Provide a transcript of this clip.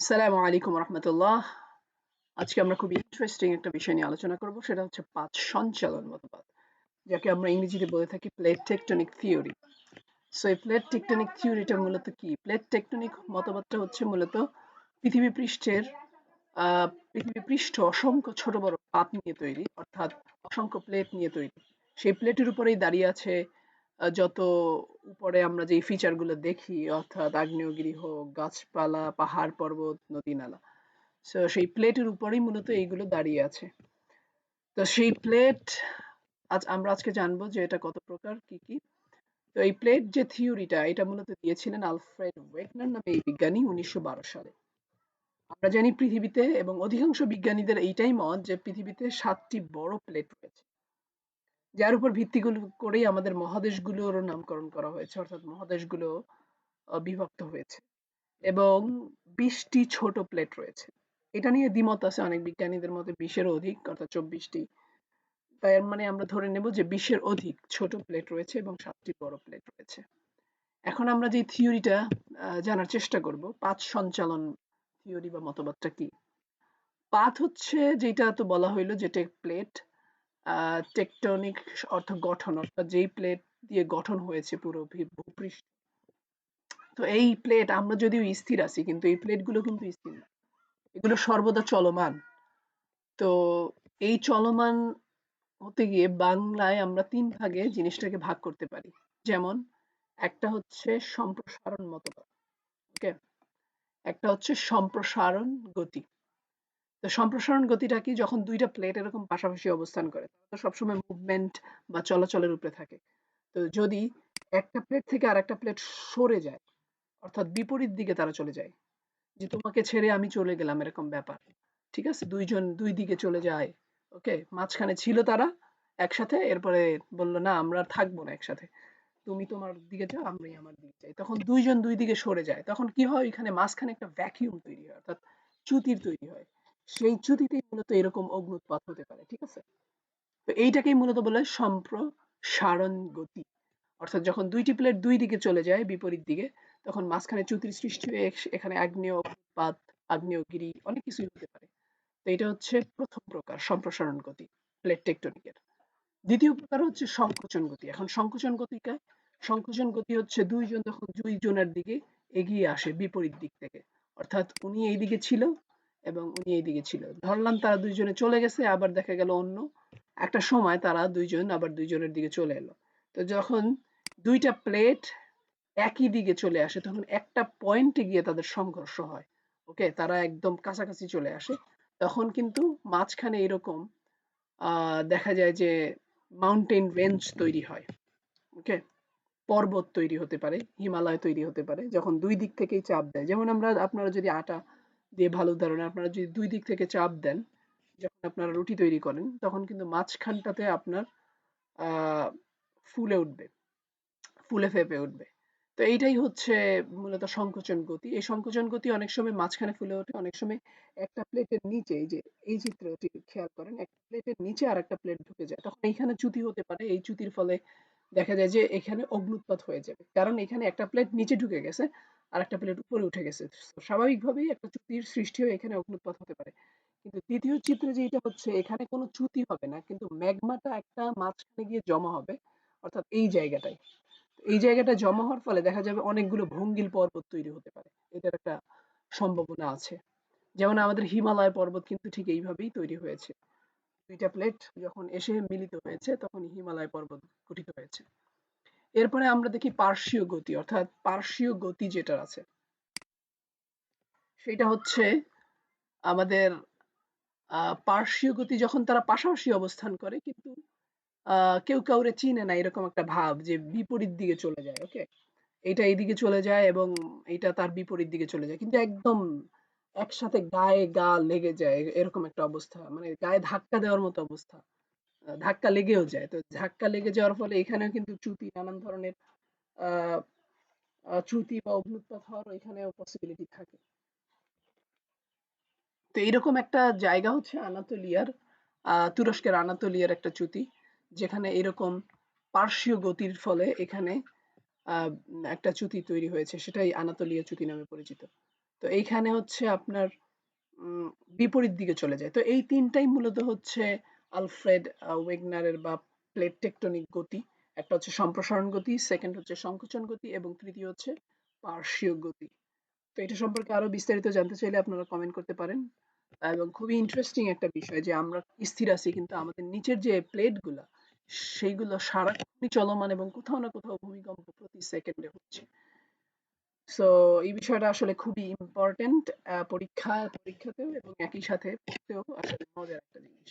আসসালামু আলাইকুম রহমতুল্লাহ। আজকে আমরা খুব ইন্টারেস্টিং একটা বিষয় নিয়ে আলোচনা করব, সেটা হচ্ছে পাঁচ সঞ্চালন মতবাদ, যাকে আমরা ইংরেজিতে বলে থাকি প্লেট টেকটনিক থিওরি সো এই প্লেট টেকটনিক থিওরিটা মূলত কি? প্লেট টেকটনিক মতবাদটা হচ্ছে মূলত পৃথিবী পৃষ্ঠের পৃথিবী পৃষ্ঠ অসংখ্য ছোট বড় পাত নিয়ে তৈরি, অর্থাৎ অসংখ্য প্লেট নিয়ে তৈরি। সেই প্লেটের উপরেই দাঁড়িয়ে আছে যত উপরে আমরা যে ফিচারগুলো দেখি অর্থাৎ আগ্নেয়গিরি হোক গাছপালা পাহাড় পর্বত নদী নালা সো সেই প্লেটের উপরেই মূলত এইগুলো দাঁড়িয়ে আছে। তো সেই প্লেট আজ আমরা আজকে জানব যে এটা কত প্রকার কি কি। তো এই প্লেট যে থিওরিটা এটা মূলত দিয়েছিলেন আলফ্রেড ওয়েগনার নামে এই বিজ্ঞানী উনিশশো বারো সালে। আমরা জানি পৃথিবীতে এবং অধিকাংশ বিজ্ঞানীদের এইটাই মত যে পৃথিবীতে সাতটি বড় প্লেট রয়েছে। যার উপর ভিত্তি করেই আমাদের মহাদেশগুলোরও নামকরণ করা হয়েছে, অর্থাৎ মহাদেশগুলো বিভক্ত হয়েছে। এবং বিশটি ছোট প্লেট রয়েছে। এটা নিয়ে দ্বিমত আছে অনেক বিজ্ঞানীদের মধ্যে বিশের অধিক, অর্থাৎ চব্বিশটি। তাই মানে আমরা ধরে নেব যে বিশের অধিক ছোট প্লেট রয়েছে এবং সাতটি বড় প্লেট রয়েছে। এখন আমরা যে থিওরিটা জানার চেষ্টা করব পাঁচ সঞ্চালন থিওরি বা মতবাদটা কি? পাথ হচ্ছে যেটা তো বলা হইল যেটা প্লেট টেকটনিক অর্থ গঠন, অর্থাৎ যেই প্লেট দিয়ে গঠন হয়েছে পুরো ভূপৃষ্ঠ। তো এই প্লেট আমরা যদিও স্থির আছি, কিন্তু এই প্লেটগুলো কিন্তু স্থির না। এগুলো সর্বদা চলমান। তো এই চলমান হতে গিয়ে বাংলায় আমরা তিন ভাগে জিনিসটাকে ভাগ করতে পারি। যেমন, একটা হচ্ছে সম্প্রসারণ মতবাদ ওকে একটা হচ্ছে সম্প্রসারণ গতি। তো সম্প্রসারণ গতিটা কি যখন দুইটা প্লেট এরকম পাশাপাশি অবস্থান করে তো সবসময় মুভমেন্ট বা চলাচলের উপরে থাকে। তো যদি একটা প্লেট থেকে আর একটা প্লেট সরে যায়, অর্থাৎ বিপরীত দিকে তারা চলে যায়, যে তোমাকে ছেড়ে আমি চলে গেলাম এরকম ব্যাপার, ঠিক আছে? দুইজন, দুই দিকে চলে যায় ওকে মাঝখানে ছিল তারা একসাথে, এরপরে বলল, না, আমরা থাকব না একসাথে। তুমি তোমার দিকে যাও আমি আমার দিকে যাই। তখন দুইজন দুই দিকে সরে যায়। তখন কি হয়? এখানে মাঝখানে একটা ভ্যাকিউম তৈরি হয়, অর্থাৎ চ্যুতির তৈরি হয়। সেই চ্যুতিতেই মূলত এরকম অগ্নুৎপাত হতে পারে, ঠিক আছে? তো এইটাকেই মূলত বলে সম্প্রসারণ গতি। অর্থাৎ যখন দুইটি প্লেট দুই দিকে চলে যায় বিপরীত দিকে, তখন মাঝখানে চ্যুতির সৃষ্টি হয়ে এখানে আগ্নেয় উৎপাত আগ্নেয়গিরি অনেক কিছুই হতে পারে। তো এটা হচ্ছে প্রথম প্রকার সম্প্রসারণ গতি, প্লেট টেকটনিকের। দ্বিতীয় প্রকার হচ্ছে সংকোচন গতি। এখন সংকোচন গতিকায় সংকোচন গতি হচ্ছে দুইজন যখন দুই জনের দিকে এগিয়ে আসে বিপরীত দিক থেকে। অর্থাৎ উনি এই দিকে ছিল এবং উনি এইদিকে ছিল। ধরলাম তারা দুইজনে চলে গেছে, আবার দেখা গেল অন্য একটা সময় তারা দুইজন, আবার দুইজনের দিকে চলে এলো। তো যখন দুইটা প্লেট একই দিকে চলে আসে, তখন একটা পয়েন্টে গিয়ে তাদের সংঘর্ষ হয়। ওকে তারা একদম কাছাকাছি চলে আসে। তখন কিন্তু মাঝখানে এরকম দেখা যায় যে মাউন্টেন রেঞ্জ তৈরি হয়। ওকে পর্বত তৈরি হতে পারে, হিমালয় তৈরি হতে পারে, যখন দুই দিক থেকেই চাপ দেয়। যেমন আমরা, আপনারা যদি আটা দিয়ে ভালো উদাহরণ আপনারা যদি দুই দিক থেকে চাপ দেন, যখন আপনারা রুটি তৈরি করেন, তখন কিন্তু মাঝখানটাতে আপনার ফুলে উঠবে, ফুলে ফেপে উঠবে। তো এইটাই হচ্ছে মূলত সংকোচন গতি। এই সংকোচন গতি অনেক সময় মাঝখানে ফুলে ওঠে, অনেক সময় একটা প্লেটের নিচে, এই যে, এই চিত্রটি খেয়াল করেন, একটা প্লেটের নিচে আর একটা প্লেট ঢুকে যায়। তখন এইখানে চ্যুতি হতে পারে, এই চ্যুতির ফলে দেখা যায় যে, এখানে অগ্নুৎপাত হয়ে যাবে। কারণ এখানে একটা প্লেট নিচে ঢুকে গেছে আর একটা প্লেট উপরে উঠে গেছে। স্বাভাবিকভাবেই একটা চ্যুতির সৃষ্টি হয়ে এখানে অগ্নুৎপাত হতে পারে। কিন্তু দ্বিতীয় চিত্রে যেটা হচ্ছে, এখানে কোনো চ্যুতি হবে না, কিন্তু ম্যাগমাটা একটা মাঝখানে গিয়ে জমা হবে, অর্থাৎ এই জায়গাটায়। এই জায়গাটা জমা হওয়ার ফলে দেখা যাবে অনেকগুলো ভঙ্গিল পর্বত তৈরি হতে পারে। এটার একটা সম্ভাবনা আছে। যেমন আমাদের হিমালয় পর্বত কিন্তু ঠিক এইভাবেই তৈরি হয়েছে। দুইটা প্লেট যখন এসে মিলিত হয়েছে, তখন হিমালয় পর্বত গঠিত হয়েছে। এরপরে আমরা দেখি পার্শ্বীয় গতি, অর্থাৎ পার্শ্বীয় গতি যেটা আছে। সেটা হচ্ছে আমাদের পার্শ্বীয় গতি যখন তারা পাশাপাশি অবস্থান করে, কিন্তু কেউ কাউরে চিনে না, এরকম একটা ভাব যে বিপরীত দিকে চলে যায় ওকে এটা এইদিকে চলে যায় এবং এটা তার বিপরীত দিকে চলে যায়। কিন্তু একদম একসাথে গায়ে গা লেগে যায়, এরকম একটা অবস্থা মানে গায়ে ধাক্কা দেওয়ার মতো অবস্থা। ধাক্কা লেগেও যায়। তো ধাক্কা লেগে যাওয়ার ফলে এখানেও কিন্তু চ্যুতি নানান ধরনের চ্যুতি বা অগ্নুৎপাত হওয়ার এখানেও পসিবিলিটি থাকে। তো এইরকম একটা জায়গা হচ্ছে আনাতোলিয়ার তুরস্কের আনাতোলিয়ার একটা চ্যুতি যেখানে এরকম পার্শ্বীয় গতির ফলে এখানে একটা চ্যুতি তৈরি হয়েছে। সেটাই আনাতোলিয়া চ্যুতি নামে পরিচিত। তো এইখানে হচ্ছে আপনার বিপরীত দিকে চলে যায়। তো এই তিনটাই মূলত হচ্ছে আলফ্রেড ওয়েগনারের বা প্লেট টেকটনিক গতি। একটা হচ্ছে সম্প্রসারণ গতি, সেকেন্ড হচ্ছে সংকোচন গতি এবং তৃতীয় হচ্ছে পার্শ্বীয় গতি। তো এটা সম্পর্কে আরও বিস্তারিত জানতে চাইলে আপনারা কমেন্ট করতে পারেন। এবং খুবই ইন্টারেস্টিং একটা বিষয় যে আমরা স্থির আছি কিন্তু আমাদের নিচের যে প্লেটগুলা সেইগুলো সারাক্ষণই চলমান এবং কোথাও না কোথাও ভূমিকম্প প্রতি সেকেন্ডে হচ্ছে। সো এই বিষয়টা আসলে খুবই ইম্পর্টেন্ট পরীক্ষা পরীক্ষাতেও এবং একই সাথে পড়তেও আসলে মজার একটা জিনিস।